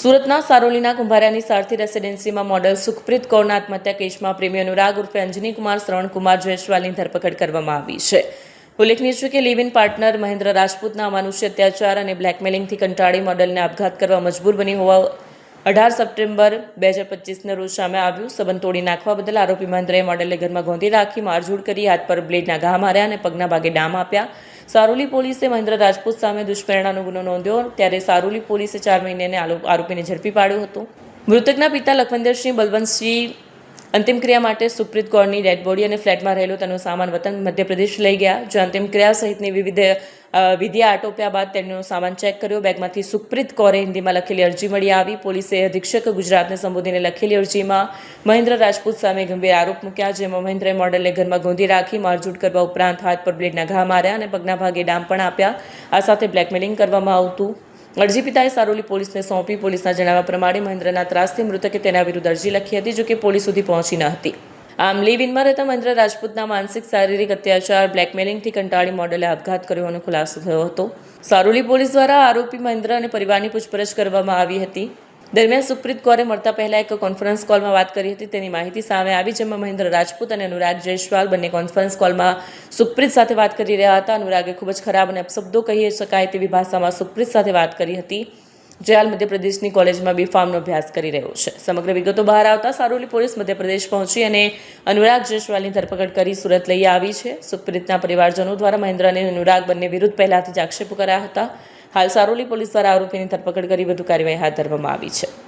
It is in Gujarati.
સુરતના સારોલીના કુંભારિયાની સારથી રેસિડેન્સીમાં મોડલ સુખપ્રીત કૌરના આત્મહત્યા કેસમાં પ્રેમી અનુરાગ ઉર્ફે અંજનીકુમાર, શ્રવણકુમાર જયસ્વાલની ધરપકડ કરવામાં આવી છે. ઉલ્લેખનીય છે કે લિવ ઇન પાર્ટનર મહેન્દ્ર રાજપૂતના અમાનુષ્ય અત્યાચાર અને બ્લેકમેલિંગથી કંટાળી મોડલને આપઘાત કરવા મજબૂર બની હોવા અઢાર સપ્ટેમ્બર બે હજાર પચીસના રોજ સામે આવ્યું. સંબંધ તોડી નાખવા બદલ આરોપી મહેન્દ્રએ મોડલને ઘરમાં ગોંધી રાખી મારઝૂડ કરી, હાથ પર બ્લેડના ઘા માર્યા અને પગના ભાગે ડામ આપ્યા. સારોલી પોલીસે મહેન્દ્ર રાજપૂત સામે દુષ્પ્રેરણાનો ગુનો નોંધ્યો ત્યારે સારોલી પોલીસે ચાર મહિનાને આરોપીને ઝડપી પાડ્યો હતો. મૃતકના પિતા લખવિંદરસિંહ બલવંતસિંહ અંતિમ ક્રિયા માટે સુપ્રીત કૌરની ડેડ બોડી અને ફ્લેટમાં રહેલો તેનો સામાન વતન મધ્યપ્રદેશ લઈ ગયા. જો અંતિમ ક્રિયા સહિતની વિવિધ વિધિ આટોપ્યા બાદ તેમનો સામાન ચેક કર્યો. બેગમાંથી સુપ્રીત કૌરે હિન્દીમાં લખેલી અરજી મળી આવી. પોલીસે અધિક્ષક ગુજરાતને સંબોધીને લખેલી અરજીમાં મહેન્દ્ર રાજપૂત સામે ગંભીર આરોપ મૂક્યા, જેમાં મહેન્દ્રએ મોડલને ઘરમાં ગોંધી રાખી, મારઝૂડ કરવા ઉપરાંત હાથ પર બ્લેડના ઘા માર્યા અને પગના ભાગે ડામ પણ આપ્યા. આ સાથે બ્લેકમેલિંગ કરવામાં આવતું અરજી પિતાએ સારોલી પોલીસને સોંપી. પોલીસના જણાવ્યા પ્રમાણે મહેન્દ્રના ત્રાસથી મૃતકે તેના વિરુદ્ધ અરજી લખી હતી, જોકે પોલીસ સુધી પહોંચી ન હતી. આમ લીવ ઇનમાં રહેતા મહેન્દ્ર રાજપૂતના માનસિક, શારીરિક અત્યાચાર, બ્લેકમેલિંગથી કંટાળી મોડલે આપઘાત કર્યો હોવાનો ખુલાસો થયો હતો. સારોલી પોલીસ દ્વારા આરોપી મહેન્દ્ર અને પરિવારની પૂછપરછ કરવામાં આવી હતી. દરમિયાન સુપ્રીત કૌરે મળતા પહેલા એક કોન્ફરન્સ કોલમાં વાત કરી હતી. તેની માહિતી સામે આવી, જેમાં મહેન્દ્ર રાજપૂત અને અનુરાગ જયસ્વાલ બંને કોન્ફરન્સ કોલમાં સુપ્રીત સાથે વાત કરી રહ્યા હતા. અનુરાગે ખૂબ જ ખરાબ અને અપશબ્દો કહી શકાય તેવી ભાષામાં સુપ્રીત સાથે વાત કરી હતી. જે હાલ મધ્યપ્રદેશની કોલેજમાં બી ફાર્મનો અભ્યાસ કરી રહ્યો છે. સમગ્ર વિગતો બહાર આવતા સારોલી પોલીસ મધ્યપ્રદેશ પહોંચી અને અનુરાગ જયસ્વાલની ધરપકડ કરી સુરત લઈ આવી છે. સુપ્રીતના પરિવારજનો દ્વારા મહેન્દ્ર અને અનુરાગ બંને વિરુદ્ધ પહેલાથી જ આક્ષેપો કર્યા હતા. હાલ સારોલી પોલીસ દ્વારા આરોપીની ધરપકડ કરી વધુ કાર્યવાહી હાથ ધરવામાં આવી છે.